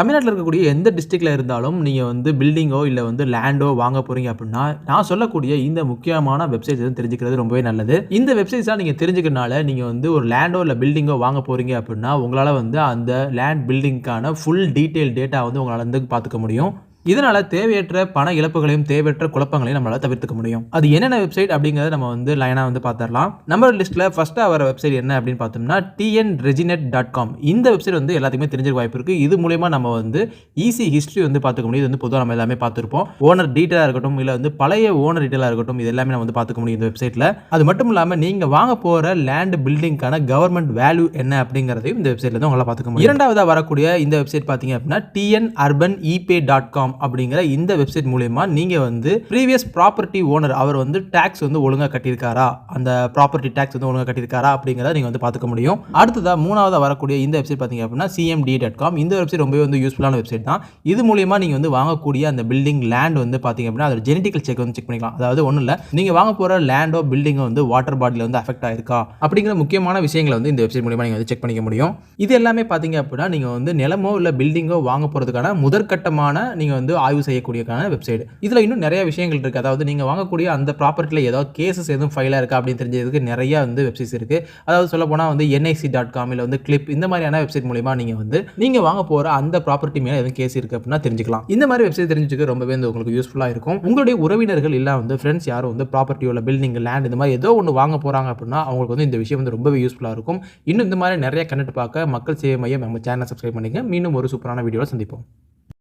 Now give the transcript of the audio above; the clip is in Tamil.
தமிழ்நாட்டில் இருக்கக்கூடிய எந்த டிஸ்ட்ரிக்டில் இருந்தாலும் நீங்கள் வந்து பில்டிங்கோ இல்லை வந்து லேண்டோ வாங்க போகிறீங்க அப்படின்னா நான் சொல்லக்கூடிய இந்த முக்கியமான வெப்சைட்ஸ் எதுவும் தெரிஞ்சுக்கிறது ரொம்பவே நல்லது. இந்த வெப்சைட்ஸாக நீங்கள் தெரிஞ்சுக்கிறனால நீங்கள் வந்து ஒரு லேண்டோ இல்லை பில்டிங்கோ வாங்க போகிறீங்க அப்படின்னா உங்களால் வந்து அந்த லேண்ட் பில்டிங்க்கான ஃபுல் டீட்டெயில் டேட்டா வந்து உங்களால் வந்து பார்த்துக்க முடியும். இதனால் தேவையற்ற பண இழப்புகளையும் தேவையற்ற குழப்பங்களையும் நம்மளால் தவிர்த்துக்க முடியும். அது என்னென்ன வெப்சைட் அப்படிங்கிறத நம்ம வந்து லைனாக வந்து பார்த்துடலாம் நம்ம லிஸ்ட்டில் ஃபஸ்ட்டாக வர வெப்சைட் என்ன அப்படின்னு பார்த்தோம்னா டிஎன் ரெஜினெட் டாட் காம் இந்த வெப்சைட் வந்து எல்லாத்துக்குமே தெரிஞ்சிருக்க வாய்ப்பு இருக்குது இது மூலயமா நம்ம வந்து ஈஸி ஹிஸ்ட்ரி வந்து பார்த்துக்க முடியும். இது வந்து பொதுவாக நம்ம எல்லாமே பார்த்துருப்போம் ஓனர் டீட்டெயிலாக இருக்கட்டும் இல்லை வந்து பழைய ஓனர் டீட்டெயிலாக இருக்கட்டும் இது எல்லாமே நம்ம வந்து பார்த்துக்க முடியும் இந்த வெப்சைட்டில் அது மட்டும் இல்லாமல் நீங்கள் வாங்க போகிற லேண்ட் பில்டிங்க்கான கவர்மெண்ட் வேல்யூ என்ன அப்படிங்கிறதையும் இந்த வெப்சைட்டில் வந்து உங்களால் பார்த்துக்க முடியும். இரண்டாவதாக வரக்கூடிய இந்த வெப்சைட் பார்த்தீங்க அப்படின்னா TN urban epay dot com அப்படிங்கிற இந்த வெப்சைட் மூலயமா நீங்க வந்து ப்ரீவியஸ் ப்ராப்பர்ட்டி ஓனர் அவர் வந்து டேக்ஸ் வந்து ஒழுங்கா கட்டியிருக்காரா? அந்த ப்ராப்பர்ட்டி டேக்ஸ் வந்து ஒழுங்கா கட்டியிருக்காரா? அப்படிங்கிறத நீங்க வந்து பார்த்துக்க முடியும். அடுத்ததா மூணாவது வரக்கூடிய இந்த வெப்சைட் பார்த்தீங்க அப்படின்னா சிஎம்டி டாட் காம் இந்த வெப்சைட் ரொம்பவே வந்து யூஸ்ஃபுல்லான வெப்சைட் தான். இது மூலியமா நீங்கள் வந்து வாங்கக்கூடிய அந்த பில்டிங் லேண்ட் வந்து பார்த்தீங்க அப்படின்னா அதோட ஜெனட்டிக்கல் செக் வந்து செக் பண்ணிக்கலாம். அதாவது ஒன்றும் இல்லை நீங்கள் வாங்க போகிற லேண்டோ பில்டிங்கோ வந்து வாட்டர் பாடியில் வந்து அஃபெக்ட் ஆயிருக்கா? அப்படிங்கிற முக்கியமான விஷயங்களை வந்து இந்த வெப்சைட் மூலியமாக நீங்கள் வந்து செக் பண்ணிக்க முடியும். இது எல்லாமே பார்த்தீங்க அப்படின்னா நீங்கள் வந்து நிலமோ இல்லை பில்டிங்கோ வாங்க போகிறதுக்கான முதற்கட்டமான நீங்கள் வந்து ஆய்வு செய்யக்கூடியக்கான வெப்சைட் இதில் இன்னும் நிறைய விஷயங்கள் இருக்குது அதாவது நீங்கள் வாங்கக்கூடிய அந்த ப்ராப்பர்ட்டியில் ஏதாவது கேசஸ் எதுவும் ஃபைலாக இருக்கா அப்படின்னு தெரிஞ்சதுக்கு நிறைய வந்து வெப்சைட்ஸ் இருக்குது அதாவது சொல்ல போனால் வந்து என்ஐசி டாட் காம் இல்லை வந்து கிளிப் இந்த மாதிரியான வெப்சைட் மூலிமா நீங்கள் வந்து நீங்கள் வாங்க போகிற அந்த ப்ராப்பர்ட்டி மேலே எதுவும் கேஸ் இருக்குது அப்படின்னா தெரிஞ்சுக்கலாம். இந்த மாதிரி வெப்சைட் தெரிஞ்சுக்க ரொம்பவே வந்து உங்களுக்கு யூஸ்ஃபுல்லாக இருக்கும். உங்களுடைய உறவினர்கள் இல்லை வந்து ஃப்ரெண்ட்ஸ் யாரும் வந்து ப்ராப்பர்ட்டியோட பில்டிங் லேண்ட் இந்த மாதிரி ஏதோ ஒன்று வாங்க போகிறாங்க அப்படின்னா அவங்களுக்கு வந்து இந்த விஷயம் வந்து ரொம்பவே யூஸ்ஃபுல்லாக இருக்கும். இன்னும் இந்த மாதிரி நிறைய கண்டென்ட் பார்க்க மக்கள் சேவை மையம் நம்ம சேனல் சப்ஸ்கிரைப் பண்ணிங்க மீண்டும் ஒரு சூப்பரான வீடியோவில் சந்திப்போம்.